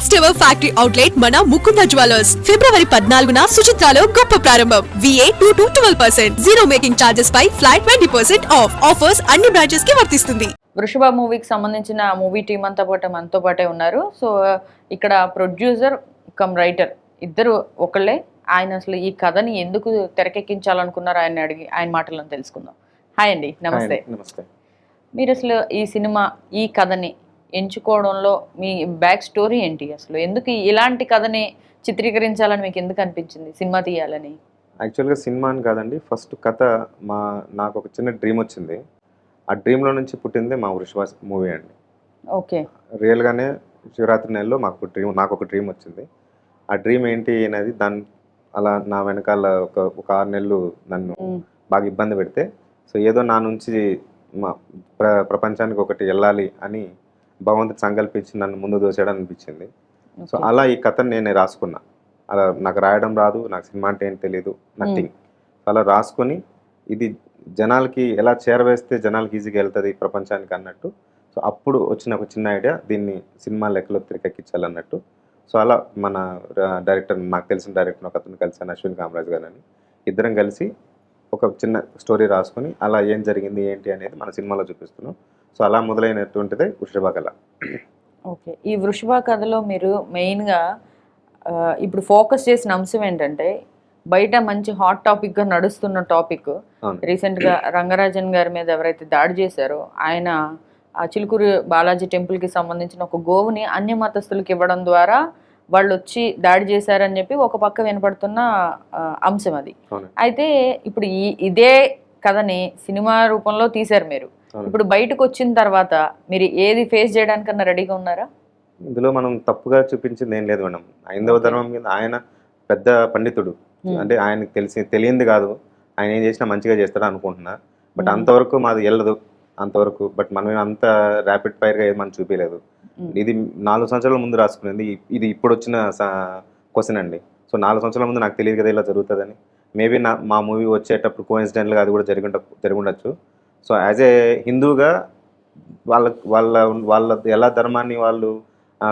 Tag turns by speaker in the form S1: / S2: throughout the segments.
S1: First ever factory outlet మన Mukunda jewellers. ఫిబ్రవరి పద్నాలుగున సుచిత్రాలో గొప్ప ప్రారంభం. VA two to twelve percent zero making charges pi flat twenty percent off offers అన్ని బ్రాంచెస్కి వర్తిస్తుంది.
S2: వృషభ మూవీకి సంబంధించిన మూవీ టీం అంతా పాటు మనతో పాటే ఉన్నారు. సో ఇక్కడ ప్రొడ్యూసర్ కమ్ రైటర్ ఇద్దరు ఒకళ్ళే. ఆయన అసలు ఈ కథని ఎందుకు తెరకెక్కించాలనుకున్నారు ఆయన అడిగి ఆయన మాటలను తెలుసుకుందాం. హాయ్ అండి నమస్తే.
S3: నమస్తే.
S2: మీరు అసలు ఈ సినిమా ఈ కథని ఎంచుకోవడంలో మీ బ్యాక్ స్టోరీ ఏంటి అసలు? ఎందుకు ఇలాంటి కథని చిత్రీకరించాలని మీకు ఎందుకు అనిపించింది సినిమా తీయాలని?
S3: యాక్చువల్గా సినిమా అని కాదండి. ఫస్ట్ కథ మా నాకు ఒక చిన్న డ్రీమ్ వచ్చింది. ఆ డ్రీమ్లో నుంచి పుట్టింది మా వృషభ మూవీ అండి.
S2: ఓకే.
S3: రియల్గానే శివరాత్రి నెలలో మాకు డ్రీమ్ నాకు ఒక డ్రీమ్ వచ్చింది. ఆ డ్రీమ్ ఏంటి అనేది దాని అలా నా వెనకాల ఒక ఒక ఆరు నెలలు నన్ను బాగా ఇబ్బంది పెడితే సో ఏదో నా నుంచి మా ప్ర ప్రపంచానికి ఒకటి వెళ్ళాలి అని భగవంతుడు సంకల్పించి నన్ను ముందు దోసాడు అనిపించింది. సో అలా ఈ కథను నేను రాసుకున్నా. అలా నాకు రాయడం రాదు నాకు సినిమా అంటే ఏం తెలియదు నథింగ్. అలా రాసుకొని ఇది జనాలకి ఎలా చేరవేస్తే జనాలకి ఈజీగా వెళ్తుంది ప్రపంచానికి అన్నట్టు సో అప్పుడు వచ్చిన ఒక చిన్న ఐడియా దీన్ని సినిమా లెక్కలో తెరకెక్కించాలన్నట్టు. సో అలా మన డైరెక్టర్ నాకు తెలిసిన డైరెక్టర్ ఒక అతను కలిసాను అశ్విన్ కామరాజ్ గారు అని ఇద్దరం కలిసి ఒక చిన్న స్టోరీ రాసుకొని అలా ఏం జరిగింది ఏంటి అనేది మన సినిమాలో చూపిస్తున్నాం. సో అలా మొదలైనటువంటిదే వృషభ కళ
S2: ఓకే. ఈ వృషభ కథలో మీరు మెయిన్గా ఇప్పుడు ఫోకస్ చేసిన అంశం ఏంటంటే బయట మంచి హాట్ టాపిక్గా నడుస్తున్న టాపిక్
S3: అవును.
S2: రీసెంట్గా రంగరాజన్ గారి మీద ఎవరైతే దాడి చేశారో ఆయన ఆ చిలుకూరు బాలాజీ టెంపుల్కి సంబంధించిన ఒక గోవుని అన్య మతస్థులకు ఇవ్వడం ద్వారా వాళ్ళు వచ్చి దాడి చేశారని చెప్పి ఒక పక్క వినపడుతున్న అంశం అది. అయితే ఇప్పుడు ఈ ఇదే కథని సినిమా రూపంలో తీశారు మీరు. ఇప్పుడు బయటకు వచ్చిన తర్వాత మీరు ఏది ఫేస్ చేయడానికన్నా రెడీగా ఉన్నారా?
S3: ఇందులో మనం తప్పుగా చూపించింది ఏం లేదు మేడం. హైందవ
S2: Okay.
S3: ధర్మం మీద ఆయన పెద్ద పండితుడు. అంటే ఆయనకి తెలిసి తెలియంది కాదు. ఆయన ఏం చేసినా మంచిగా చేస్తాడు అనుకుంటున్నా. బట్. అంతవరకు మాది వెళ్ళదు. అంతవరకు బట్ మనం అంత ర్యాపిడ్ ఫైర్గా ఏది మనం చూపించలేదు. ఇది నాలుగు సంవత్సరాల ముందు రాసుకునేది ఇది ఇప్పుడు వచ్చిన క్వశ్చన్ అండి. సో నాలుగు సంవత్సరాల ముందు నాకు తెలియదు కదా ఇలా జరుగుతుందని. మేబీ నా మా మూవీ వచ్చేటప్పుడు కోయిన్సిడెంట్గా అది కూడా జరిగి జరుగుండొచ్చు సో యాజ్ ఏ హిందూగా వాళ్ళ వాళ్ళ వాళ్ళ ఎలా ధర్మాన్ని వాళ్ళు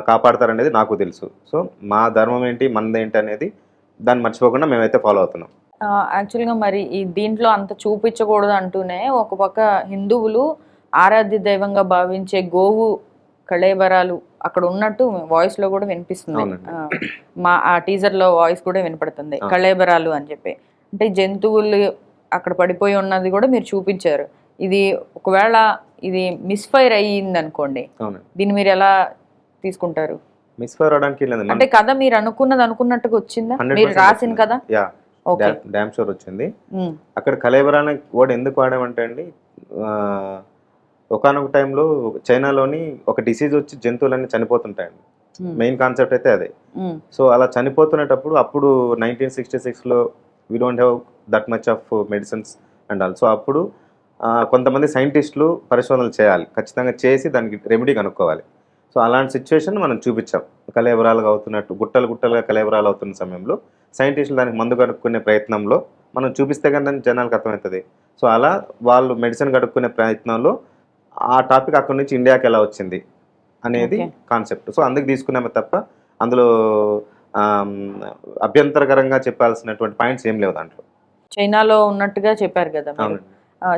S3: కాపాడతారనేది నాకు తెలుసు. సో మా ధర్మం ఏంటి మనది ఏంటి అనేది దాన్ని మర్చిపోకుండా మేమైతే ఫాలో అవుతున్నాం.
S2: యాక్చువల్గా మరి ఈ దీంట్లో అంత చూపించకూడదు అంటూనే ఒక పక్క హిందువులు ఆరాధ్య దైవంగా భావించే గోవు కళేబరాలు అక్కడ ఉన్నట్టు వాయిస్లో కూడా వినిపిస్తుంది. మా ఆ టీజర్లో వాయిస్ కూడా వినపడుతుంది. కళేబరాలు అని చెప్పి. అంటే జంతువులు అక్కడ పడిపోయి ఉన్నది కూడా మీరు చూపించారు. ఇది ఒకవేళ ఇది మిస్ఫైర్ అయ్యింది అనుకోండి దీన్ని మీరు ఎలా తీసుకుంటారు?
S3: మిస్ఫైర్ అవడానికి
S2: అంటే కథ మీరు అనుకున్నది అనుకున్నట్టుగా వచ్చిందా? మీరు రాసిన కదా
S3: డ్యామ్ షోర్ వచ్చింది. అక్కడ కలేబరాని వర్డ్ ఎందుకు వాడామంటే అండి ఒకనొక టైంలో చైనాలోని ఒక డిసీజ్ వచ్చి జంతువులన్నీ చనిపోతుంటాయండి. మెయిన్ కాన్సెప్ట్ అయితే అదే. సో అలా చనిపోతున్నప్పుడు అప్పుడు నైన్టీన్ సిక్స్టీ సిక్స్లో we don't have that much of medicines and also అప్పుడు కొంతమంది సైంటిస్టులు పరిశోధనలు చేయాలి. ఖచ్చితంగా చేసి దానికి రెమెడీ కనుక్కోవాలి. సో అలాంటి సిచ్యువేషన్ మనం చూపించాం. కలేబరాలుగా అవుతున్నట్టు గుట్టలు గుట్టలుగా కలేబరాలు అవుతున్న సమయంలో సైంటిస్టులు దానికి మందు కనుక్కునే ప్రయత్నంలో మనం చూపిస్తే కానీ జనాలకు అర్థమవుతుంది. సో అలా వాళ్ళు మెడిసిన్ కనుక్కునే ప్రయత్నంలో ఆ టాపిక్ అక్కడి నుంచి ఇండియాకి ఎలా వచ్చింది అనేది. కాన్సెప్ట్ సో అందుకు తీసుకున్నామే తప్ప అందులో అభ్యంతరకరంగా చెప్పాల్సినటువంటి పాయింట్స్ ఏం లేవు దాంట్లో.
S2: చైనాలో ఉన్నట్టుగా చెప్పారు కదా
S3: అవునండి.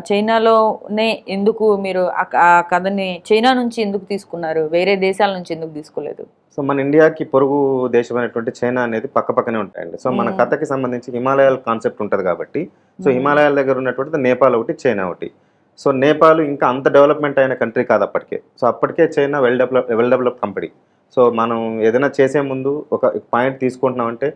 S2: చైనాలోనే ఎందుకు మీరు ఆ కథని చైనా నుంచి ఎందుకు తీసుకున్నారు? వేరే దేశాల నుంచి ఎందుకు తీసుకోలేదు?
S3: సో మన ఇండియాకి పొరుగు దేశమైనటువంటి చైనా అనేది పక్క పక్కనే ఉంటాయండి. సో మన. కథకి సంబంధించి హిమాలయాల కాన్సెప్ట్ ఉంటుంది కాబట్టి సో హిమాలయాల దగ్గర ఉన్నటువంటిది నేపాల్ ఒకటి చైనా ఒకటి. సో నేపాల్ ఇంకా అంత డెవలప్మెంట్ అయిన కంట్రీ కాదు అప్పటికే. సో అప్పటికే China well develop well develop company. So మనం ఏదైనా చేసే ముందు ఒక పాయింట్ తీసుకుంటున్నామంటే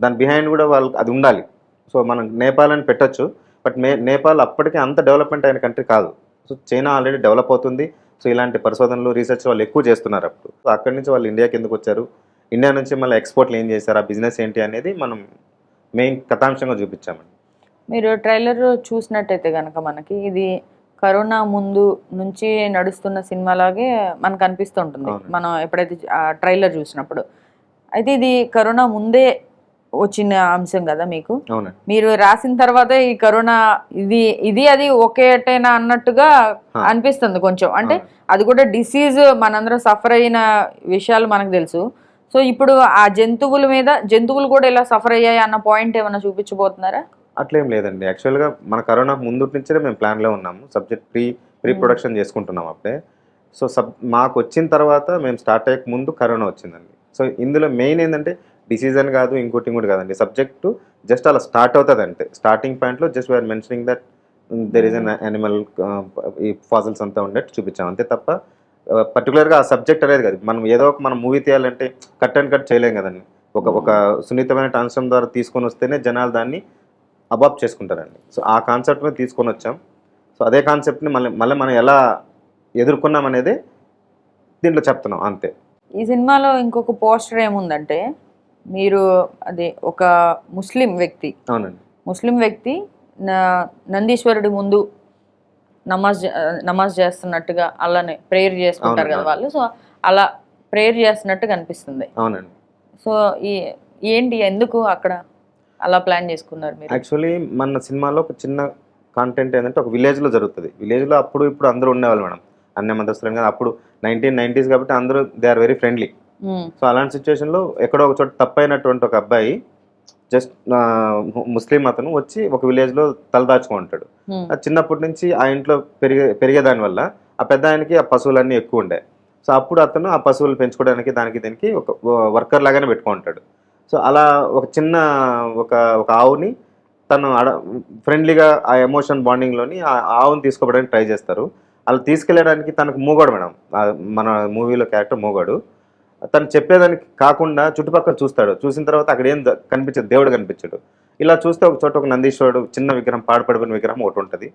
S3: దాని బిహైండ్ కూడా వాళ్ళకి అది ఉండాలి. సో మనం నేపాల్ అని పెట్టొచ్చు. బట్ మే నేపాల్ అప్పటికే అంత డెవలప్మెంట్ అయిన కంట్రీ కాదు. సో చైనా ఆల్రెడీ డెవలప్ అవుతుంది. సో ఇలాంటి పరిశోధనలు రీసెర్చ్ వాళ్ళు ఎక్కువ చేస్తున్నారు అప్పుడు. సో అక్కడి నుంచి వాళ్ళు ఇండియాకి ఎందుకు వచ్చారు? ఇండియా నుంచి మళ్ళీ ఎక్స్పోర్ట్లు ఏం చేశారు? ఆ బిజినెస్ ఏంటి అనేది మనం మెయిన్ కథాంశంగా చూపించామండి.
S2: మీరు ట్రైలర్ చూసినట్టయితే కనుక మనకి ఇది కరోనా ముందు నుంచి నడుస్తున్న సినిమాలాగే మనకు అనిపిస్తుంటుంది. మనం ఎప్పుడైతే ట్రైలర్ చూసినప్పుడు. అయితే ఇది కరోనా ముందే వచ్చిన అంశం కదా మీకు? మీరు రాసిన తర్వాత ఈ కరోనా ఇది ఇది అది ఒకేటేనా అన్నట్టుగా. అనిపిస్తుంది కొంచెం. అంటే. అది కూడా డిసీజ్ మనందరం సఫర్ అయిన విషయాలు మనకు తెలుసు. సో ఇప్పుడు ఆ జంతువుల మీద జంతువులు కూడా ఇలా సఫర్ అయ్యాయి అన్న పాయింట్ ఏమైనా చూపించబోతున్నారా?
S3: అట్లేం లేదండి. యాక్చువల్గా మన కరోనా ముందు నుంచే మేము ప్లాన్లో ఉన్నాము. సబ్జెక్ట్ ప్రీ ప్రీ ప్రొడక్షన్ చేసుకుంటున్నాం అప్పుడే. సో సబ్ మాకు వచ్చిన తర్వాత మేము స్టార్ట్ అయ్యక ముందు కరోనా వచ్చిందండి. సో ఇందులో మెయిన్ ఏంటంటే డిసీజ్ అని కాదు ఇంకోటి ఇంకోటి కాదండి. సబ్జెక్టు జస్ట్ అలా స్టార్ట్ అవుతుంది అంతే స్టార్టింగ్ పాయింట్లో just we're mentioning that there is an animal ఈ ఫాజల్స్ అంతా ఉండేట్టు చూపించాం. అంతే తప్ప పర్టికులర్గా ఆ సబ్జెక్ట్ అనేది కాదు. మనం ఏదో ఒక మనం మూవీ తీయాలంటే కట్ అండ్ కట్ చేయలేం కదండి. ఒక ఒక సున్నితమైన అంశం ద్వారా తీసుకొని వస్తేనే జనాలు దాన్ని అబాప్ చేసుకుంటారండి. సో ఆ కాన్సెప్ట్ మీద తీసుకొని వచ్చాం. సో అదే కాన్సెప్ట్ని మళ్ళీ మళ్ళీ మనం ఎలా ఎదుర్కొన్నాం అనేది దీంట్లో చెప్తున్నాం. అంతే.
S2: ఈ సినిమాలో ఇంకొక పోస్టర్ ఏముందంటే మీరు అది ఒక ముస్లిం వ్యక్తి.
S3: అవునండి.
S2: ముస్లిం వ్యక్తి నా- నందీశ్వరుడి ముందు నమాజ్ నమాజ్ చేస్తున్నట్టుగా అలానే ప్రేయర్ చేసుకుంటారు కదా. వాళ్ళు. సో అలా ప్రేయర్ చేస్తున్నట్టు కనిపిస్తుంది.
S3: అవునండి.
S2: సో ఈ ఏంటి ఎందుకు అక్కడ అలా ప్లాన్ చేసుకున్నారు మీరు?
S3: యాక్చువల్లీ మన సినిమాలో ఒక చిన్న కాంటెంట్ ఏంటంటే ఒక విలేజ్లో జరుగుతుంది. విలేజ్లో అప్పుడు ఇప్పుడు అందరూ ఉండేవాళ్ళు మేడం. అన్ని మతస్థులు కదా. అప్పుడు నైన్టీన్ నైంటీస్ కాబట్టి అందరూ they are very friendly so అలాంటి సిచ్యువేషన్లో ఎక్కడో ఒక చోట తప్పైనటువంటి ఒక అబ్బాయి జస్ట్ ముస్లిం అతను వచ్చి ఒక విలేజ్లో తలదాచుకుంటాడు
S2: ఉమ్,
S3: ఆ చిన్నప్పటి నుంచి ఆ ఇంట్లో పెరిగే పెరిగేదాని వల్ల ఆ పెద్ద ఆయనకి ఆ పశువులన్నీ ఎక్కువ ఉండే. సో అప్పుడు అతను ఆ పశువులు పెంచుకోవడానికి దానికి దీనికి ఒక వర్కర్ లాగానే పెట్టుకుంటాడు. సో అలా ఒక చిన్న ఒక ఒక ఆవుని తను అడ ఫ్రెండ్లీగా ఆ ఎమోషన్ బాండింగ్లోని ఆ ఆవుని తీసుకోవడానికి ట్రై చేస్తారు. అలా తీసుకెళ్ళడానికి తనకు మూగాడు మేడం. మన మూవీలో క్యారెక్టర్ మూగాడు. తను చెప్పేదానికి కాకుండా చుట్టుపక్కల చూస్తాడు. చూసిన తర్వాత అక్కడ ఏం కనిపించదు. దేవుడు కనిపించడు. ఇలా చూస్తే ఒక చోట ఒక నందీశ్వరుడు చిన్న విగ్రహం పాడుపడిపోయిన విగ్రహం ఒకటి ఉంటుంది.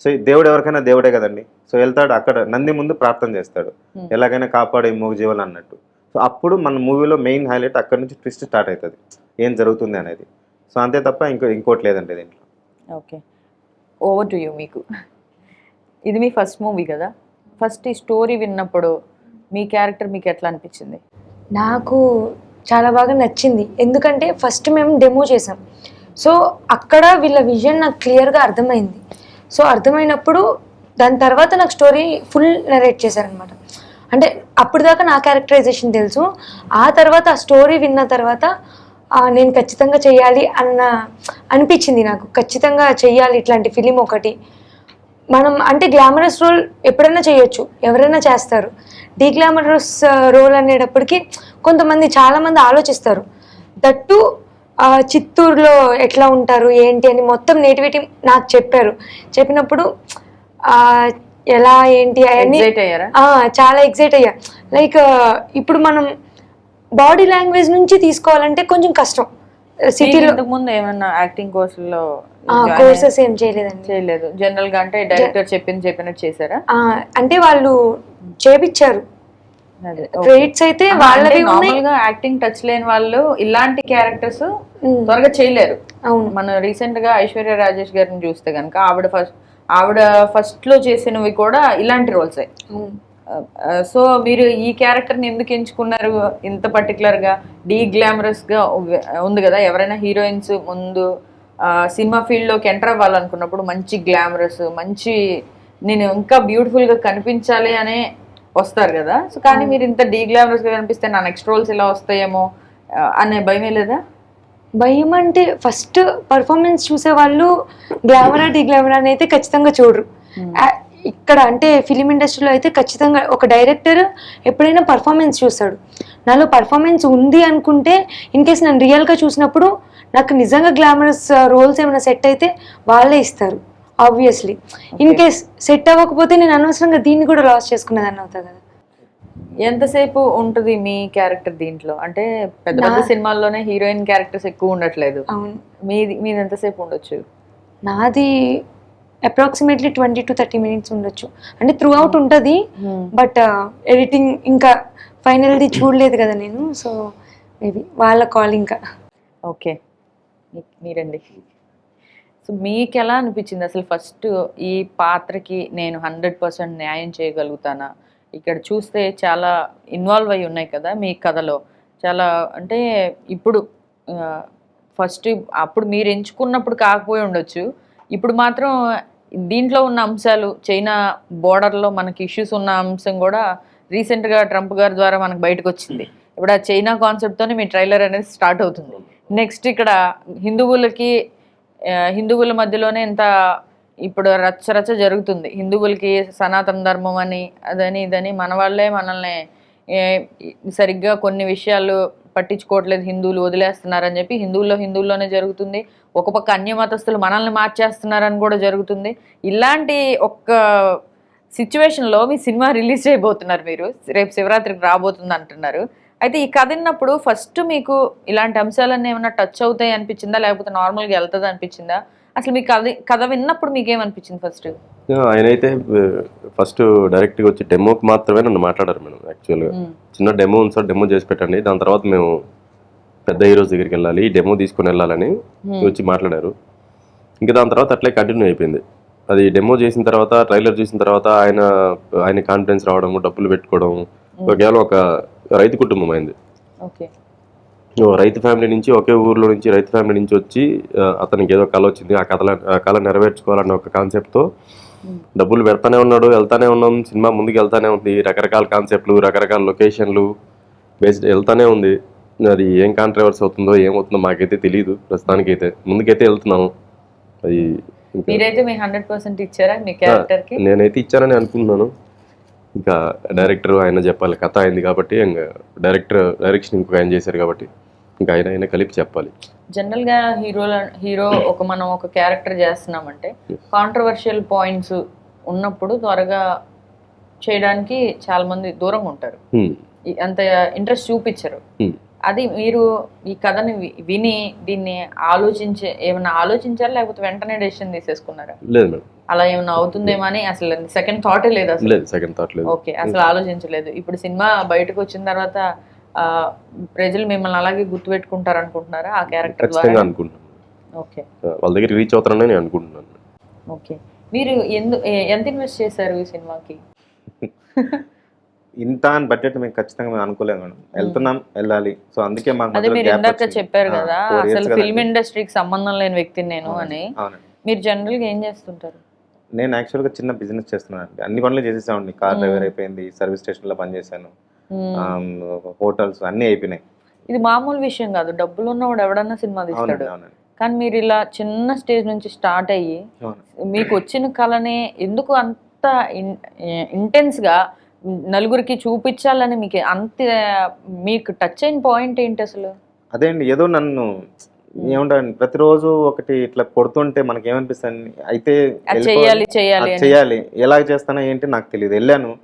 S3: సో ఈ దేవుడు ఎవరికైనా దేవుడే కదండి. సో వెళ్తాడు అక్కడ నంది ముందు ప్రార్థన చేస్తాడు. ఎలాగైనా కాపాడే మూగ జీవులు అన్నట్టు. సో అప్పుడు మన మూవీలో మెయిన్ హైలైట్ అక్కడ నుంచి ట్విస్ట్ స్టార్ట్ అవుతుంది ఏం జరుగుతుంది అనేది. సో అంతే తప్ప ఇంకో ఇంకోటి లేదండి దీంట్లో.
S2: ఓకే. ఓవర్ టు యూ మీకు. ఇది మీ ఫస్ట్ మూవీ కదా? ఫస్ట్ ఈ స్టోరీ విన్నప్పుడు మీ క్యారెక్టర్ మీకు ఎట్లా అనిపించింది?
S4: నాకు చాలా బాగా నచ్చింది. ఎందుకంటే ఫస్ట్ మేము డెమో చేసాం. సో అక్కడ వీళ్ళ విజన్ నాకు క్లియర్గా అర్థమైంది. సో అర్థమైనప్పుడు దాని తర్వాత నాకు స్టోరీ ఫుల్ నరేట్ చేశారనమాట అంటే అప్పుడు దాకా నా క్యారెక్టరైజేషన్ తెలుసు. ఆ తర్వాత ఆ స్టోరీ విన్న తర్వాత నేను ఖచ్చితంగా చేయాలి అన్న అనిపించింది నాకు. ఖచ్చితంగా చేయాలి ఇట్లాంటి ఫిలిం ఒకటి. మనం అంటే గ్లామరస్ రోల్ ఎప్పుడైనా చేయొచ్చు. ఎవరైనా చేస్తారు. డీగ్లామరస్ రోల్ అనేటప్పటికి కొంతమంది చాలామంది ఆలోచిస్తారు. దట్టు చిత్తూరులో ఎట్లా ఉంటారు ఏంటి అని మొత్తం నేటివిటీ నాకు చెప్పారు. చెప్పినప్పుడు ఎలా ఏంటి అవన్నీ ఆ, చాలా ఎగ్జైట్ అయ్యా. లైక్ ఇప్పుడు మనం బాడీ లాంగ్వేజ్ నుంచి తీసుకోవాలంటే కొంచెం కష్టం. సిటీలో
S2: ముందు ఏమన్నా యాక్టింగ్ కోర్సులో
S4: కోర్సెస్ ఏం చేయలేదండి.
S2: చేయలేదు. జనరల్గా అంటే డైరెక్టర్ చెప్పింది చెప్పినట్టు చేశారా?
S4: అంటే వాళ్ళు చేపించారు
S2: అదే
S4: ట్రేట్స్ అయితే వాళ్ళవి ఉన్నాయి.
S2: నార్మల్గా యాక్టింగ్ టచ్ లేని వాళ్ళు ఇలాంటి క్యారెక్టర్స్ త్వరగా చేయలేరు.
S4: అవును.
S2: మనం రీసెంట్గా ఐశ్వర్య రాజేష్ గారిని చూస్తే కనుక ఆవిడ ఫస్ట్ ఆవిడ ఫస్ట్లో చేసినవి కూడా ఇలాంటి రోల్సే
S4: అవును.
S2: సో మీరు ఈ క్యారెక్టర్ని ఎందుకు ఎంచుకున్నారు ఇంత పర్టికులర్గా? డీ గ్లామరస్గా ఉ- ఉంది కదా? ఎవరైనా హీరోయిన్స్ ముందు సినిమా ఫీల్డ్లోకి ఎంటర్ అవ్వాలనుకున్నప్పుడు మంచి గ్లామరస్ మంచి నేను ఇంకా బ్యూటిఫుల్గా కనిపించాలి అనే వస్తారు కదా? సో కానీ మీరు ఇంత డీ గ్లామరస్గా కనిపిస్తే నా నెక్స్ట్ రోల్స్ ఇలా వస్తాయేమో అనే భయమే లేదా?
S4: భయం అంటే ఫస్ట్ పర్ఫార్మెన్స్ చూసే వాళ్ళు గ్లామరా డి గ్లామరా అని అయితే ఖచ్చితంగా చూడరు. ఇక్కడ అంటే ఫిలిం ఇండస్ట్రీలో అయితే ఖచ్చితంగా ఒక డైరెక్టర్ ఎప్పుడైనా పర్ఫార్మెన్స్ చూస్తాడు. నాలో పర్ఫార్మెన్స్ ఉంది అనుకుంటే ఇన్ కేస్ నేను రియల్గా చూసినప్పుడు నాకు నిజంగా గ్లామరస్ రోల్స్ ఏమైనా సెట్ అయితే వాళ్ళే ఇస్తారు ఆబ్వియస్లీ ఇన్ కేస్ సెట్ అవ్వకపోతే నేను అనవసరంగా దీన్ని కూడా లాస్ చేసుకునేదాన్ని అవుతా కదా.
S2: ఎంతసేపు ఉంటుంది మీ క్యారెక్టర్ దీంట్లో? అంటే పెద్ద పెద్ద సినిమాల్లోనే హీరోయిన్ క్యారెక్టర్స్ ఎక్కువ ఉండట్లేదు. మీది మీది ఎంతసేపు ఉండొచ్చు?
S4: నాది approximately twenty to thirty minutes ఉండొచ్చు. అంటే త్రూ అవుట్ ఉంటుంది బట్ ఎడిటింగ్ ఇంకా ఫైనల్ది చూడలేదు కదా నేను సో మేబీ వాళ్ళ కాల్ ఇంకా.
S2: ఓకే మీరండి. సో మీకు ఎలా అనిపించింది? అసలు ఫస్ట్ ఈ పాత్రకి నేను హండ్రెడ్ పర్సెంట్ న్యాయం చేయగలుగుతానా? ఇక్కడ చూస్తే చాలా ఇన్వాల్వ్ అయి ఉన్నాయి కదా మీ కథలో. చాలా అంటే ఇప్పుడు ఫస్ట్ అప్పుడు మీరు ఎంచుకున్నప్పుడు కాకపోయి ఉండొచ్చు. ఇప్పుడు మాత్రం దీంట్లో ఉన్న అంశాలు చైనా బోర్డర్లో మనకి ఇష్యూస్ ఉన్న అంశం కూడా రీసెంట్గా ట్రంప్ గారి ద్వారా మనకు బయటకు వచ్చింది ఇప్పుడు ఆ చైనా కాన్సెప్ట్తోనే మీ ట్రైలర్ అనేది స్టార్ట్ అవుతుంది. నెక్స్ట్ ఇక్కడ హిందువులకి హిందువుల మధ్యలోనే ఇంత ఇప్పుడు రచ్చ రచ్చ జరుగుతుంది. హిందువులకి సనాతన ధర్మం అని అదని ఇదని మన వాళ్ళే మనల్ని సరిగ్గా కొన్ని విషయాలు పట్టించుకోవట్లేదు హిందువులు వదిలేస్తున్నారని చెప్పి హిందువుల్లో హిందువుల్లోనే జరుగుతుంది. ఒక పక్క అన్యమతస్తులు మనల్ని మార్చేస్తున్నారని కూడా జరుగుతుంది. ఇలాంటి ఒక్క సిచ్యువేషన్లో మీ సినిమా రిలీజ్ చేయబోతున్నారు మీరు. రేపు శివరాత్రికి రాబోతుంది అంటున్నారు. అయితే ఈ కథ విన్నప్పుడు ఫస్ట్ మీకు ఇలాంటి అంశాలన్నీ ఏమైనా టచ్ అవుతాయి అనిపించిందా? లేకపోతే నార్మల్గా వెళ్తుంది అనిపించిందా? అసలు మీ కథ కథ విన్నప్పుడు మీకు ఏమనిపించింది ఫస్ట్
S5: ఆయన అయితే ఫస్ట్ డైరెక్ట్గా వచ్చి డెమోకి మాత్రమే నన్ను మాట్లాడారు మేడం యాక్చువల్గా. చిన్న డెమో ఉంది సార్ డెమో చేసి పెట్టండి. దాని తర్వాత మేము పెద్ద హీరోస్ దగ్గరికి వెళ్ళాలి డెమో తీసుకొని వెళ్ళాలని వచ్చి మాట్లాడారు. ఇంకా దాని తర్వాత అట్లే కంటిన్యూ అయిపోయింది. అది డెమో చేసిన తర్వాత ట్రైలర్ చూసిన తర్వాత ఆయన ఆయన కాన్ఫిడెన్స్ రావడం డబ్బులు పెట్టుకోవడం కేవలం ఒక రైతు కుటుంబం అయింది. రైతు ఫ్యామిలీ నుంచి ఒకే ఊర్లో నుంచి రైతు ఫ్యామిలీ నుంచి వచ్చి అతనికి ఏదో కళ వచ్చింది. ఆ కథల ఆ కళ నెరవేర్చుకోవాలన్న ఒక కాన్సెప్ట్తో డబ్బులు పెడతానే ఉన్నాడు వెళ్తానే ఉన్నాం సినిమా ముందుకు వెళ్తానే ఉంది. రకరకాల కాన్సెప్ట్లు రకరకాల లొకేషన్లు బేస్డ్ వెళ్తానే ఉంది. అది ఏం కాంట్రవర్స్ అవుతుందో ఏమవుతుందో మాకైతే తెలియదు ప్రస్తుతానికైతే. ముందుకైతే వెళ్తున్నాము. అది
S2: మీరైతే మీ హండ్రెడ్ పర్సెంట్ ఇచ్చారా మీ క్యారెక్టర్కి
S5: నేనైతే ఇచ్చానని అనుకుంటున్నాను. ఇంకా డైరెక్టర్ ఆయన చెప్పాలి కథ అయింది కాబట్టి ఇంకా డైరెక్టర్ డైరెక్షన్ ఇంకొక ఆయన చేశారు కాబట్టి. ఇంకా ఆయన ఆయన కలిపి చెప్పాలి.
S2: జనరల్గా హీరోల హీరో ఒక మనం ఒక క్యారెక్టర్ చేస్తున్నామంటే కాంట్రవర్షియల్ పాయింట్స్ ఉన్నప్పుడు త్వరగా చేయడానికి చాలా మంది దూరంగా ఉంటారు. అంత ఇంట్రెస్ట్ చూపించరు. అది మీరు ఈ కథని విని దీన్ని ఆలోచించే ఏమైనా ఆలోచించారా? లేకపోతే వెంటనే డెసిషన్ తీసేసుకున్నారా?
S5: లేదు మేడం.
S2: అలా ఏమైనా అవుతుందేమో అని అసలు సెకండ్ థాటే లేదు అసలు.
S5: సెకండ్ థాట్ లేదు.
S2: ఓకే అసలు ఆలోచించలేదు. ఇప్పుడు సినిమా బయటకు వచ్చిన తర్వాత ప్రజలు మిమ్మల్ని అలాగే గుర్తుపెట్టుకుంటారు అనుకుంటున్నారా ఆ క్యారెక్టర్ ద్వారా?
S5: అనుకుంటున్నాను.
S2: ఓకే.
S5: వాళ్ళ దగ్గర రీచ్ అవుతానని నేను అనుకుంటున్నాను.
S2: ఓకే. మీరు ఎందు ఎంత ఇన్వెస్ట్ చేశారు ఈ సినిమాకి?
S3: ఇంత అని బడ్జెట్ మేము ఖచ్చితంగా మేము అనుకోలేదు మేడం. వెళ్తున్నాం వెళ్ళాలి. సో అందుకే మాకు
S2: అదే మీరు ఇందాక. చెప్పారు కదా అసలు. ఫిల్మ్ ఇండస్ట్రీకి సంబంధం లేని వ్యక్తిని నేను అని. మీరు జనరల్గా ఏం చేస్తుంటారు?
S3: నేను యాక్చువల్గా చిన్న బిజినెస్ చేస్తున్నాను అండి అన్ని పనులు చేసేసామండి కార్ డ్రైవర్ అయిపోయింది సర్వీస్ స్టేషన్లో పనిచేశాను. హోటల్స్ అన్నీ అయిపోయినాయి.
S2: ఇది మామూలు విషయం కాదు. డబ్బులు ఉన్నవాడు ఎవడన్నా సినిమా తీస్తాడు. కానీ మీరు ఇలా చిన్న స్టేజ్ నుంచి స్టార్ట్ అయ్యి మీకు వచ్చిన కళని ఎందుకు అంత ఇంటెన్స్గా నలుగురికి చూపించాలని మీకు అంత మీకు టచ్ అయిన పాయింట్ ఏంటి అసలు?
S3: అదే అండి ఏదో నన్ను ఏమంటారు ప్రతిరోజు ఒకటి ఇట్లా కొడుతుంటే మనకి ఏమనిపిస్తుంది అయితే
S2: అది
S3: అది చేయాలి ఎలా చేస్తానో ఏంటి నాకు తెలియదు. వెళ్ళాను.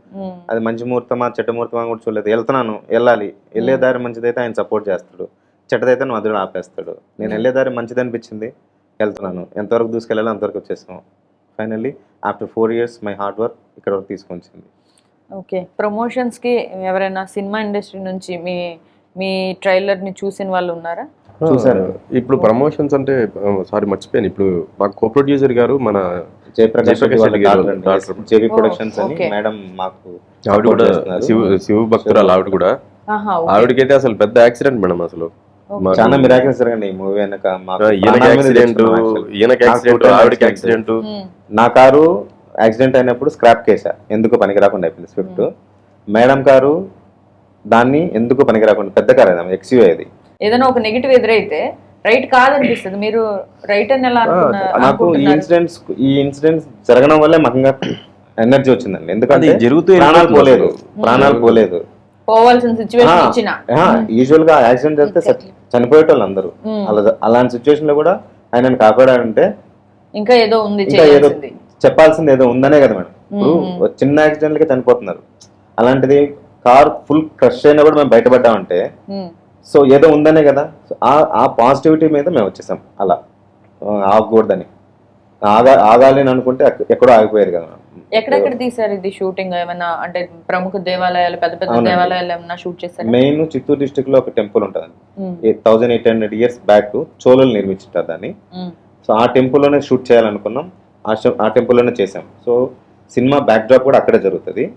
S3: అది మంచి ముహూర్తమా చెడ్డ ముహూర్తమా కూడా చూడలేదు. వెళ్తున్నాను. వెళ్ళాలి. వెళ్ళే దారి మంచిదైతే ఆయన సపోర్ట్ చేస్తాడు. చెడ్డదైతే మధ్యలో ఆపేస్తాడు. నేను వెళ్ళే దారి మంచిది అనిపించింది వెళ్తున్నాను. ఎంతవరకు దూసుకెళ్ళాలో అంతవరకు వచ్చేసాం. Finally after four years my hard work ఇక్కడ వరకు తీసుకొచ్చింది.
S2: ఓకే. ప్రమోషన్స్కి ఎవరైనా సినిమా ఇండస్ట్రీ నుంచి మీ మీ ట్రైలర్ని చూసిన వాళ్ళు ఉన్నారా?
S3: చూశాను.
S5: ఇప్పుడు ప్రమోషన్స్ అంటే సారీ మర్చిపోయాను. ఇప్పుడు మా కో ప్రొడ్యూసర్ గారు మన
S3: జయప్రకాష్. జేవి ప్రొడక్షన్స్ అని. మేడం మాకు
S5: ఆవిడ కూడా. శివ శివ భక్తురాలు ఆవిడ కూడా.
S2: ఆహా
S5: ఆవిడకైతే అసలు పెద్ద యాక్సిడెంట్ మేడం అసలు. మాకు-
S3: చాలా మిరాకిల్స్ జరగండి ఈ మూవీ వెనక. మాకు
S5: యాక్సిడెంట్. ఈయనకి
S3: నాకు
S5: యాక్సిడెంట్ ఆవిడకి. యాక్సిడెంట్
S3: నా కారు యాక్సిడెంట్ అయినప్పుడు స్క్రాప్ కేసా ఎందుకు పనికి రాకుండా అయిపోయింది స్విఫ్ట్ మేడం కారు దాన్ని ఎందుకు పనికి రాకుండా పెద్ద కారు అది ఎక్స్యూ అది
S2: ఏదైనా ఒక నెగిటివ్ ఎదురైతే రైట్ కాదనిపిస్తుంది. మీరు రైట్ అని ఎలా
S3: నాకు ఈ ఇన్సిడెంట్స్ ఈ ఇన్సిడెంట్స్ జరగడం వల్లే మాకు ఇంకా ఎనర్జీ వచ్చిందండి. ఎందుకంటే
S5: జరుగుతూ
S3: ప్రాణాలు పోలేదు. ప్రాణాలు పోలేదు.
S2: పోవాల్సిన సిచ్యువేషన్ వచ్చిన
S3: యూజువల్గా యాక్సిడెంట్ జరిగితే చనిపోయేటోళ్ళు అందరూ
S2: Hmm.
S3: అలా అలాంటి సిచ్యువేషన్లో కూడా ఆయనను కాపాడాడంటే
S2: ఇంకా ఏదో ఉంది
S3: ఇంకా ఏదో చెప్పాల్సింది ఏదో ఉందనే కదా మేడం. ఇప్పుడు ఒక చిన్న యాక్సిడెంట్ లకి చనిపోతున్నారు. అలాంటిది కార్ ఫుల్ క్రష్ అయినా కూడా మేము బయటపడ్డామంటే
S2: ఉమ్.
S3: సో ఏదో ఉందనే కదా. ఆ- ఆ పాజిటివిటీ మీద మేము వచ్చేసాం. అలా. ఆగకూడదని. ఆగా ఆగాలి అని అనుకుంటే ఎక్కడో ఆగిపోయారు కదా.
S2: ఎక్కడెక్కడ తీసారు ఇది షూటింగ్ ఏమైనా అంటే ప్రముఖ దేవాలయాలు పెద్ద పెద్ద. దేవాలయాలు ఏమైనా షూట్ చేశారు?
S3: మెయిన్ చిత్తూరు డిస్టిక్లో ఒక టెంపుల్ ఉంటుందండి. Thousand eight hundred years back చోళులు నిర్మించారు దాన్ని. సో ఆ టెంపుల్లోనే షూట్ చేయాలనుకున్నాం. ఆ ఆ టెంపుల్లోనే చేసాం సో సినిమా బ్యాక్ డ్రాప్ కూడా అక్కడే జరుగుతుంది.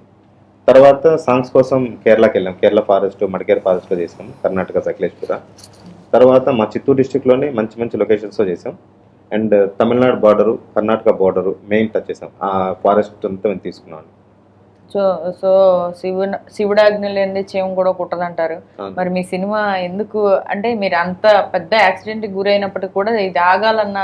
S3: తర్వాత సాంగ్స్ కోసం కేరళకి వెళ్ళాం. కేరళ ఫారెస్ట్ మడికేర్ ఫారెస్ట్లో చేసాం. కర్ణాటక సకలేశ్పుర. తర్వాత మా చిత్తూరు డిస్టిక్లోనే మంచి మంచి లొకేషన్స్లో చేసాం. And Tamil Nadu border Karnataka border main touch చేసాం. ఆ ఫారెస్ట్ అంతా మేము తీసుకున్నాం.
S2: సో సో శివు శివుడాజ్ఞ లేనిదే చేయం కూడా కుట్టదంటారు. మరి మీ సినిమా ఎందుకు అంటే మీరు అంత పెద్ద యాక్సిడెంట్ గురైనప్పటికీ కూడా ఇది ఆగాలన్న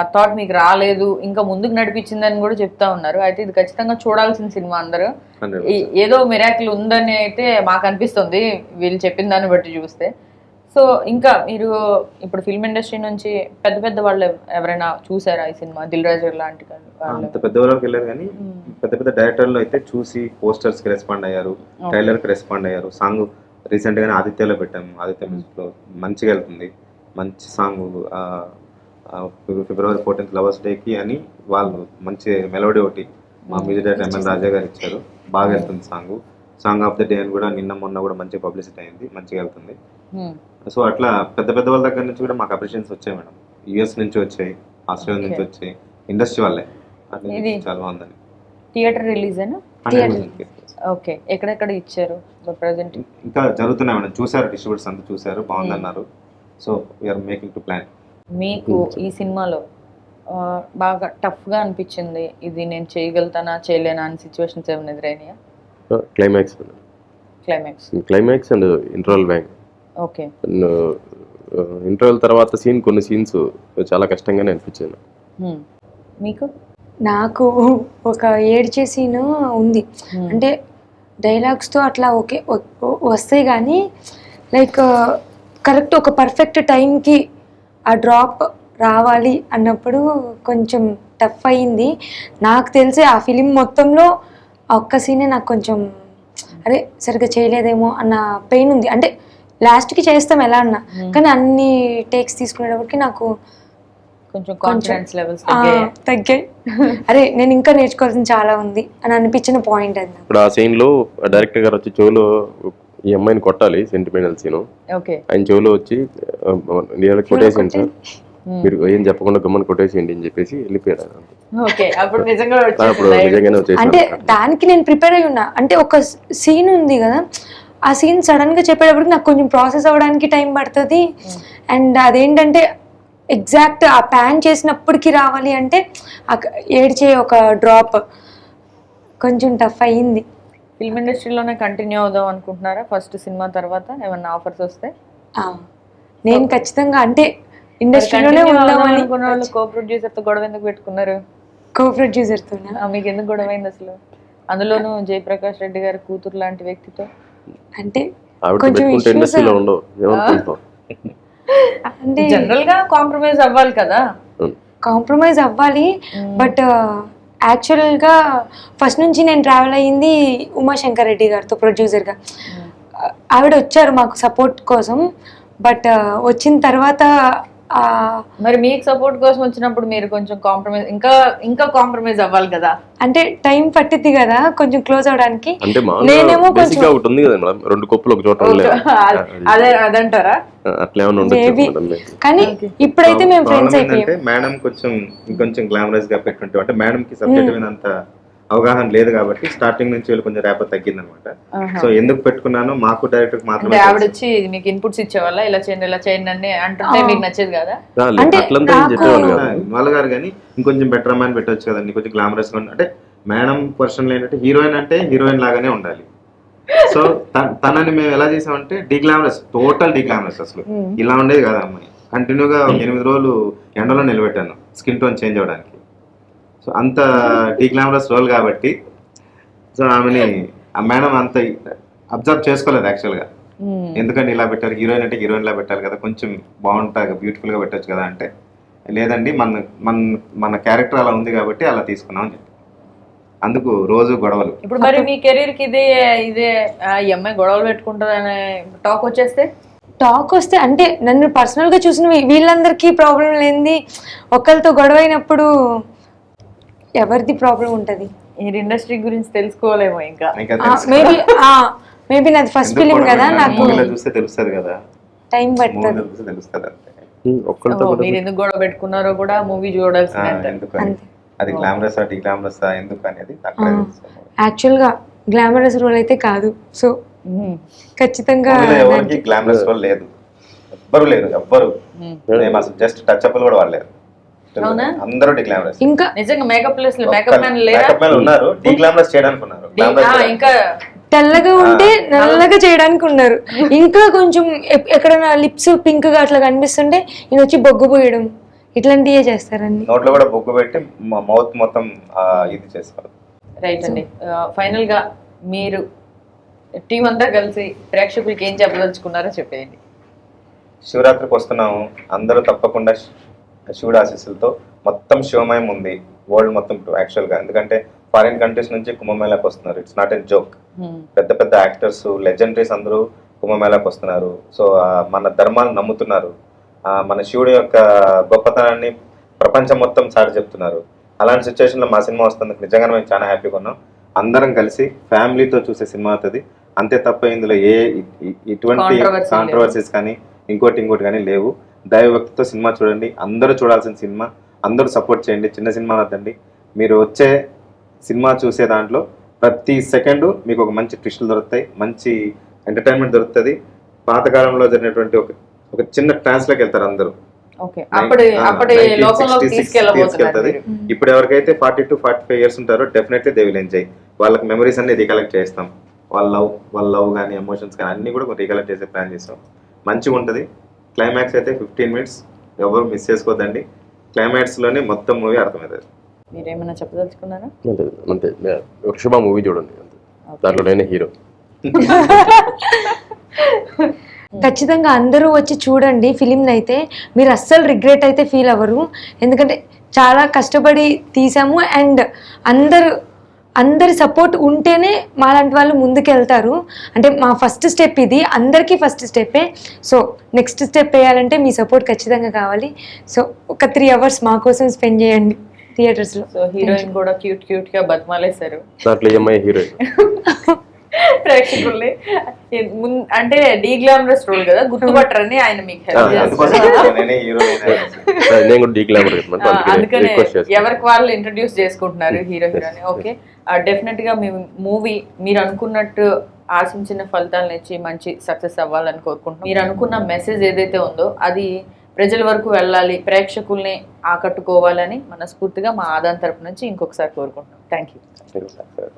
S2: థాట్ మీకు రాలేదు ఇంకా ముందుకు నడిపించిందని కూడా చెప్తా ఉన్నారు. అయితే ఇది ఖచ్చితంగా చూడాల్సిన సినిమా అందరూ.
S3: 100%.
S2: ఈ- ఏదో మిరాకిల్ ఉందని అయితే మాకు అనిపిస్తుంది వీళ్ళు చెప్పిన దాన్ని బట్టి చూస్తే. సో ఇంకా మీరు ఇప్పుడు ఫిల్మ్ ఇండస్ట్రీ నుంచి పెద్ద పెద్ద వాళ్ళు ఎవ- ఎవరైనా చూసారా ఈ సినిమా? దిల్ రాజు లాంటి
S3: అంత పెద్ద వరకు వెళ్ళలేదు కానీ పెద్ద పెద్ద డైరెక్టర్లు అయితే చూసి పోస్టర్స్కి రెస్పాండ్ అయ్యారు ట్రైలర్కి రెస్పాండ్ అయ్యారు. సాంగ్ రీసెంట్ గానే ఆదిత్యలో పెట్టాము. ఆదిత్య మ్యూజిక్లో మంచిగా వెళ్తుంది. మంచి song February fourteenth lovers day కి అని వాళ్ళు మంచి మెలోడీ ఒకటి మా మ్యూజిక్ డైరెక్టర్ ఎంఎన్ రాజా గారు ఇచ్చారు. బాగా వెళ్తుంది song. Song of the day అని కూడా నిన్న మొన్న కూడా మంచి పబ్లిసిటీ అయింది. మంచిగా వెళ్తుంది. సో అట్లా పెద్ద పెద్ద వాళ్ళ దగ్గర నుంచి కూడా మాకు అప్రిషియన్స్ వచ్చాయి మేడం. యుఎస్ నుంచి వచ్చాయి ఆస్ట్రేలియా నుంచి వచ్చాయి. ఇండస్ట్రీ వాళ్ళే. చాలా బాగుందని
S2: థియేటర్ రిలీజ్ ఓకే. ఎక్కడెక్కడ ఇచ్చారు ప్రజెంట్
S3: ఇంకా జరుగుతున్నాయి మేడం. చూసారు డిస్ట్రిబ్యూటర్స్ అంతా చూసారు బాగుందన్నారు. So we're making to plan
S2: మీకు ఈ సినిమాలో బాగా టఫ్గా అనిపించింది. ఇది నేను చేయగలుగుతానా చేయలేనా అని సిచ్యువేషన్స్ ఏమైనా ఎదురైనాయా?
S5: Climax.
S2: Climax.
S5: Climax and interval bang.
S2: Okay.
S5: Interval తర్వాత సీన్ కొన్ని సీన్స్ చాలా కష్టంగానే అనిపించింది.
S2: మీకు?
S4: నాకు ఒక ఏడ్చే సీన్ ఉంది. అంటే డైలాగ్స్తో అట్లా ఓకే వస్తాయి కానీ లైక్ కరెక్ట్ ఒక పర్ఫెక్ట్ టైంకి ఆ డ్రాప్ రావాలి అన్నప్పుడు కొంచెం టఫ్ అయ్యింది నాకు తెలిసి ఆ ఫిలిం మొత్తంలో ఆ ఒక్క సీనే నాకు కొంచెం అరే సరిగ్గా చేయలేదేమో అన్న పెయిన్ ఉంది. అంటే లాస్ట్కి చేస్తాం ఎలా అన్నా కానీ అన్ని టేక్స్ తీసుకునేటప్పటికి నాకు
S2: కొంచెం కాన్ఫిడెన్స్ లెవెల్స్
S4: తగ్గాయి. అరే నేను ఇంకా నేర్చుకోవాల్సింది చాలా ఉంది అని అనిపించిన పాయింట్ అది.
S5: ఇప్పుడు ఆ లో డైరెక్టర్ గారు వచ్చి చెవులో ఈ అమ్మాయిని కొట్టాలి సెంటిమెంటల్ సీన్
S2: ఓకే.
S5: ఆయన చెవులో వచ్చి నేను కొట్టేసింది సార్ మీరు ఏం చెప్పకుండా గమ్మని కొట్టేసేయండి అని చెప్పేసి వెళ్ళిపోయాడు
S2: అప్పుడు
S4: అంటే దానికి నేను ప్రిపేర్ అయి ఉన్నా. అంటే ఒక సీన్ ఉంది కదా. ఆ సీన్ సడన్గా చెప్పేటప్పటికి నాకు కొంచెం ప్రాసెస్ అవ్వడానికి టైం పడుతుంది. అండ్ అదేంటంటే ఎగ్జాక్ట్ ఆ ప్యాన్ చేసినప్పటికి రావాలి అంటే ఏడ్చే ఒక డ్రాప్ కొంచెం టఫ్ అయ్యింది.
S2: ఫిల్మ్ ఇండస్ట్రీలోనే కంటిన్యూ అవుదాం అనుకుంటున్నారా? ఫస్ట్ సినిమా తర్వాత ఏమన్నా ఆఫర్స్ వస్తే?
S4: ఆ, నేను ఖచ్చితంగా అంటే ఇండస్ట్రీలోనే ఉందామని
S2: అనుకున్న వాళ్ళు కో ప్రొడ్యూసర్తో గొడవ ఎందుకు పెట్టుకున్నారు?
S4: కో ప్రొడ్యూసర్తో
S2: మీకు ఎందుకు గొడవ అయింది అసలు? అందులోనూ జయప్రకాష్ రెడ్డి గారి కూతురు లాంటి వ్యక్తితో?
S4: అంటే కొంచెం అంటే
S2: జనరల్గా కాంప్రమైజ్ అవ్వాలి కదా?
S4: కాంప్రమైజ్ అవ్వాలి బట్ యాక్చువల్గా ఫస్ట్ నుంచి నేను ట్రావెల్ అయ్యింది ఉమాశంకర్ రెడ్డి గారితో ప్రొడ్యూసర్గా. ఆవిడ వచ్చారు మాకు సపోర్ట్ కోసం బట్ వచ్చిన తర్వాత
S2: మరి మీకు సపోర్ట్ కోసం వచ్చినప్పుడు మీరు కొంచెం కాంప్రమైజ్ ఇంకా ఇంకా కాంప్రమైజ్ అవ్వాలి కదా.
S4: అంటే టైం పట్టిద్ది కదా కొంచెం క్లోజ్ అవడానికి.
S5: అంటే
S4: నేనేమో కొంచెం
S5: ఒకటి ఉంది కదా మేడం రెండు కప్పులు ఒక చోట
S2: అదే. అదంటారా.
S4: కానీ ఇప్పుడైతే మేము ఫ్రెండ్స్ అయిపోయాం.
S3: మేడం కొంచెం ఇంకొంచెం గ్లామరస్గా పెట్టుంటే అంటే మేడం కి సబ్జెక్ట్ మీద అంత అవగాహన లేదు కాబట్టి స్టార్టింగ్ నుంచి వీళ్ళు కొంచెం ర్యాపర్ తగ్గింది అనమాట సో ఎందుకు పెట్టుకున్నాను మాకు డైరెక్టర్ మాత్రమే
S2: ఆవిడ. వచ్చి మీకు ఇన్పుట్స్ ఇచ్చేవాళ్ళ? ఇలా చేయండి ఇలా చేయండి అని అంటుంటే మీకు నచ్చేది కదా?
S5: అట్లంతా
S3: వాళ్ళ గారు కానీ ఇంకొంచెం బెటర్ అమ్మాయిని పెట్టొచ్చు కదండి కొంచెం గ్లామరస్గా అంటే మేడం పర్సన్ ఏంటంటే హీరోయిన్ అంటే హీరోయిన్ లాగానే ఉండాలి. సో తనని మేము ఎలా చేసామంటే డిగ్లామరస్ టోటల్ డిగ్లామరస్ అసలు. ఇలా ఉండేది కదా అమ్మాయి కంటిన్యూగా ఎనిమిది రోజులు ఎండలో నిలబెట్టాను స్కిన్ టోన్ చేంజ్ అవ్వడానికి. సో అంత డిగ్లామరస్ రోల్ కాబట్టి సో ఆమెని ఆ మేడం అంత అబ్జర్వ్ చేసుకోలేదు యాక్చువల్గా
S2: మ్మ్.
S3: ఎందుకంటే ఇలా పెట్టారు హీరోయిన్ అంటే హీరోయిన్ లా పెట్టాలి కదా కొంచెం బాగుంటా బ్యూటిఫుల్గా పెట్టొచ్చు కదా అంటే. లేదండి మన మన మన క్యారెక్టర్ అలా ఉంది కాబట్టి అలా తీసుకున్నాం అని చెప్పి. అందుకు రోజు గొడవలు.
S2: ఇప్పుడు మరి మీ కెరీర్కి ఇదే ఇదే ఈ అమ్మాయి గొడవలు పెట్టుకుంటుందనే టాక్ వచ్చేస్తే?
S4: టాక్ వస్తే అంటే నన్ను పర్సనల్గా చూసిన వీళ్ళందరికీ ప్రాబ్లం లేనిది ఒకరితో గొడవ అయినప్పుడు ఎవరిది ప్రాబ్లం ఉంటది?
S2: ఈ ఇండస్ట్రీ గురించి తెలుసుకోలేమో ఇంకా.
S4: మేబీ మేబీ నాది ఫస్ట్ ఫిలిం
S3: గొడవ
S4: కదా నాకు
S3: చూస్తే తెలుస్తుంది కదా?
S4: టైం పడుతుంది.
S3: తెలుస్తుంది
S2: మీరు ఎందుకు గొడవ పెట్టుకున్నారో కూడా మూవీ చూడాల్సిందే.
S3: అది గ్లామరస్ డిగ్లామరస్ ఎందుకు అనేది తెలుసు
S4: యాక్చువల్గా గ్లామరస్ రోల్ అయితే కాదు. సో. ఖచ్చితంగా
S3: ఎవరికి గ్లామరస్ రోల్ లేదు. ఎవ్వరు లేరు ఎవ్వరు. జస్ట్ టచ్ అప్ కూడా వాడలేదు.
S2: అవునా?
S3: అందరూ డిగ్లామరస్
S4: ఇంకా
S2: నిజంగా మేకప్ ప్లేస్ మేకప్ మ్యాన్ లేరా?
S3: మేకప్ మ్యాన్ ఉన్నారు. డిగ్లామరస్ చేయడానికి.
S2: ఇంకా
S4: తెల్లగా ఉంటే నల్లగా చేయడానికి ఉన్నారు. ఇంకా కొంచెం ఎక్కడైనా లిప్స్ పింక్గా అట్లా కనిపిస్తుంటే ఈయన వచ్చి బొగ్గు పోయడం. ఇట్లాంటివే చేస్తారండి.
S3: నోట్లో కూడా బొగ్గు పెట్టి మౌత్ మొత్తం ఇది చేస్తారు.
S2: రైట్ అండి. ఫైనల్గా మీరు టీం అంతా కలిసి ప్రేక్షకులకి ఏం చెప్పదలుచుకున్నారో చెప్పేయండి.
S3: శివరాత్రికి వస్తున్నాము. అందరూ తప్పకుండా శివుడు ఆశీస్సులతో మొత్తం శివమయం ఉంది. వరల్డ్ మొత్తం యాక్చువల్గా ఎందుకంటే ఫారిన్ కంట్రీస్ నుంచి కుంభమేళాకి వస్తున్నారు. It's not a joke. పెద్ద పెద్ద యాక్టర్స్ లెజెండరీస్ అందరూ కుంభమేళాకి వస్తున్నారు. సో మన ధర్మాన్ని నమ్ముతున్నారు. మన శివుడి యొక్క గొప్పతనాన్ని ప్రపంచం మొత్తం చాటి చెప్తున్నారు. అలాంటి సిచ్యువేషన్లో మా సినిమా వస్తుంది నిజంగా మేము చాలా హ్యాపీగా ఉన్నాం. అందరం కలిసి ఫ్యామిలీతో చూసే సినిమా అవుతుంది అంతే తప్ప ఇందులో ఏ ఇటువంటి. కాంట్రవర్సీస్ కానీ ఇంకోటి ఇంకోటి కానీ లేవు. దైవభక్తితో సినిమా చూడండి. అందరూ చూడాల్సిన సినిమా. అందరూ సపోర్ట్ చేయండి. చిన్న సినిమా వద్దండి. మీరు వచ్చే సినిమా చూసే దాంట్లో ప్రతి సెకండ్ మీకు ఒక మంచి ట్విస్టులు దొరుకుతాయి. మంచి ఎంటర్టైన్మెంట్ దొరుకుతుంది. పాతకాలంలో జరిగినటువంటి ఒక ఒక చిన్న ట్రాన్స్లోకి వెళ్తారు అందరూ.
S2: ఓకే. అప్పటి
S3: ఆ,
S2: అప్పటి
S3: 1966
S2: లోకంలోకి తీసుకెళ్ళబోతున్నారు
S3: తీసుకెళ్తది. ఇప్పుడు ఎవరికైతే forty to forty five years ఉంటారో డెఫినెట్లీ దే విల్ ఎంజాయ్ వాళ్ళకి మెమరీస్ అన్ని రీకలెక్ట్ చేస్తాం. వాళ్ళ లవ్ వాళ్ళ లవ్ కానీ ఎమోషన్స్ కానీ అన్ని కూడా రీకలెక్ట్ చేసే ప్లాన్ చేస్తాం. మంచిగా ఉంటుంది క్లైమాక్స్ అయితే ఫిఫ్టీన్ మినిట్స్. ఎవరు మిస్ చేసుకోవద్దండి క్లైమాక్స్లోనే మొత్తం మూవీ అర్థమవుతుంది.
S2: మీరేమైనా చెప్పదలుచుకున్నారా?
S5: అంతే శుభ మూవీ చూడండి. దాంట్లో నేనే హీరో
S4: ఖచ్చితంగా అందరూ వచ్చి చూడండి ఫిలింని అయితే మీరు అస్సలు రిగ్రెట్ అయితే ఫీల్ అవ్వరు. ఎందుకంటే చాలా కష్టపడి తీసాము. అండ్ అందరు అందరి సపోర్ట్ ఉంటేనే మాలాంటి వాళ్ళు ముందుకు వెళ్తారు అంటే మా ఫస్ట్ స్టెప్ ఇది అందరికీ ఫస్ట్ స్టెప్పే. సో నెక్స్ట్ స్టెప్ వేయాలంటే మీ సపోర్ట్ ఖచ్చితంగా కావాలి. సో ఒక త్రీ అవర్స్ మా కోసం స్పెండ్ చేయండి థియేటర్స్లో.
S2: సో హీరోయిన్ కూడా క్యూట్ క్యూట్గా బతిమాలేశారు.
S5: దాంట్లో ఈఎంఐ హీరోయిన్?
S2: ప్రేక్షకుల్ని. అంటే డీ గ్లామరస్ రోల్ కదా గుర్తుపట్టరని ఆయన మీకు హెల్ప్ అందుకనే ఎవరికి వాళ్ళు ఇంట్రడ్యూస్ చేసుకుంటున్నారు హీరో హీరోని ఓకే. డెఫినెట్గా మీ మూవీ మీరు అనుకున్నట్టు ఆశించిన ఫలితాలను ఇచ్చి మంచి సక్సెస్ అవ్వాలని కోరుకుంటున్నాం. మీరు అనుకున్న మెసేజ్ ఏదైతే ఉందో అది ప్రజల వరకు వెళ్ళాలి ప్రేక్షకుల్ని ఆకట్టుకోవాలని మనస్ఫూర్తిగా మా ఆదాన్ తరపు నుంచి ఇంకొకసారి కోరుకుంటున్నాం. Thank you